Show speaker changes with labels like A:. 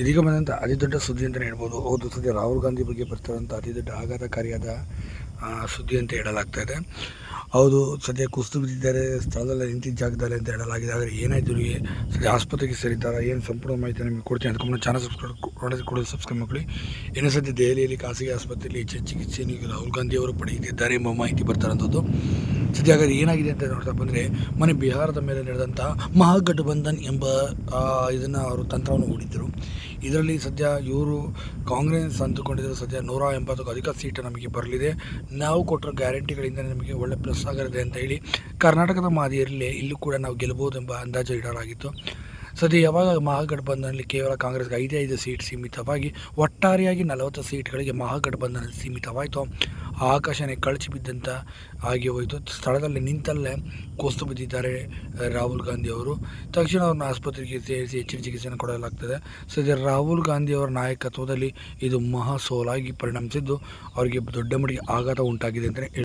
A: ಇದೀಗ ಬಂದಂಥ ಅತಿ ದೊಡ್ಡ ಸುದ್ದಿ ಅಂತಲೇ ಹೇಳ್ಬೋದು. ಹೌದು, ಸದ್ಯ ರಾಹುಲ್ ಗಾಂಧಿ ಬಗ್ಗೆ ಬರ್ತಿರೋಂಥ ಅತಿ ದೊಡ್ಡ ಆಘಾತಕಾರಿಯಾದ ಸುದ್ದಿ ಅಂತ ಹೇಳಲಾಗ್ತಾ ಇದೆ. ಹೌದು, ಸದ್ಯ ಕುಸಿದು ಬಿದ್ದಿದ್ದಾರೆ, ಸ್ಥಳದಲ್ಲಿ ನಿಂತಿದ್ದ ಜಾಗದಲ್ಲಿ ಅಂತ ಹೇಳಲಾಗಿದೆ. ಆದರೆ ಏನಾಯಿತು ಇವರಿಗೆ ಸದ್ಯ ಆಸ್ಪತ್ರೆಗೆ ಸೇರಿದ್ದಾರೆ? ಏನು ಸಂಪೂರ್ಣ ಮಾಹಿತಿ ನಿಮಗೆ ಕೊಡ್ತೀನಿ. ಅದಕ್ಕೆ ಚಾನಲ್ ಸಬ್ಸ್ಕ್ರೈಬ್ ಕೂಡ ಸಬ್ಸ್ಕ್ರೈಬ್ ಮಾಡಿ ಇನ್ನು ಸದ್ಯ ದೆಹಲಿಯಲ್ಲಿ ಖಾಸಗಿ ಆಸ್ಪತ್ರೆಯಲ್ಲಿ ಹೆಚ್ಚು ಚಿಕಿತ್ಸೆ ರಾಹುಲ್ ಗಾಂಧಿ ಅವರು ಪಡೆಯುತ್ತಿದ್ದಾರೆ ಎಂಬ ಮಾಹಿತಿ ಬರ್ತಾರಂಥದ್ದು ಸದ್ಯ ಹಾಗಾದ್ರೆ ಏನಾಗಿದೆ ಅಂತ ನೋಡ್ತಾ ಬಂದರೆ, ಮನೆ ಬಿಹಾರದ ಮೇಲೆ ನಡೆದಂಥ ಮಹಾಗಠಬಂಧನ್ ಎಂಬ ಇದನ್ನು ಅವರು ತಂತ್ರವನ್ನು ಹೂಡಿದ್ದರು. ಇದರಲ್ಲಿ ಸದ್ಯ ಇವರು ಕಾಂಗ್ರೆಸ್ ಅಂದುಕೊಂಡಿದ್ದರು ಸದ್ಯ ನೂರ ಎಂಬತ್ತಕ್ಕೂ ಅಧಿಕ ಸೀಟು ನಮಗೆ ಬರಲಿದೆ. ನಾವು ಕೊಟ್ಟಿರೋ ಗ್ಯಾರಂಟಿಗಳಿಂದ ನಮಗೆ ಒಳ್ಳೆ ಪ್ಲಸ್ ಆಗಿರುತ್ತೆ ಅಂತ ಹೇಳಿ ಕರ್ನಾಟಕದ ಮಾದರಿಯಲ್ಲೇ ಇಲ್ಲೂ ಕೂಡ ನಾವು ಗೆಲ್ಲಬಹುದು ಎಂಬ ಅಂದಾಜು ಇಡಲಾಗಿತ್ತು. ಸದ್ಯ ಯಾವಾಗ ಮಹಾಗಠಬಂಧನಲ್ಲಿ ಕೇವಲ ಕಾಂಗ್ರೆಸ್ಗೆ ಐದೇ ಐದು ಸೀಟ್ ಸೀಮಿತವಾಗಿ, ಒಟ್ಟಾರೆಯಾಗಿ ನಲವತ್ತು ಸೀಟ್ಗಳಿಗೆ ಮಹಾಗಠಬಂಧನ ಸೀಮಿತವಾಯಿತು? ಆಕಾಶನೇ ಕಳಚಿ ಬಿದ್ದಂಥ ಆಗಿ ಹೋಯಿತು. ಸ್ಥಳದಲ್ಲಿ ನಿಂತಲ್ಲೇ ಕೋಸ್ತು ಬಿದ್ದಿದ್ದಾರೆ ರಾಹುಲ್ ಗಾಂಧಿ ಅವರು. ತಕ್ಷಣ ಅವ್ರನ್ನ ಆಸ್ಪತ್ರೆಗೆ ಸೇರಿಸಿ ಹೆಚ್ಚಿನ ಚಿಕಿತ್ಸೆಯನ್ನು ಕೊಡಲಾಗ್ತದೆ. ಸದ್ಯ ರಾಹುಲ್ ಗಾಂಧಿ ಅವರ ನಾಯಕತ್ವದಲ್ಲಿ ಇದು ಮಹಾ ಸೋಲಾಗಿ ಪರಿಣಮಿಸಿದ್ದು, ಅವರಿಗೆ ದೊಡ್ಡ ಮಟ್ಟಿಗೆ ಆಘಾತ ಉಂಟಾಗಿದೆ ಅಂತಲೇ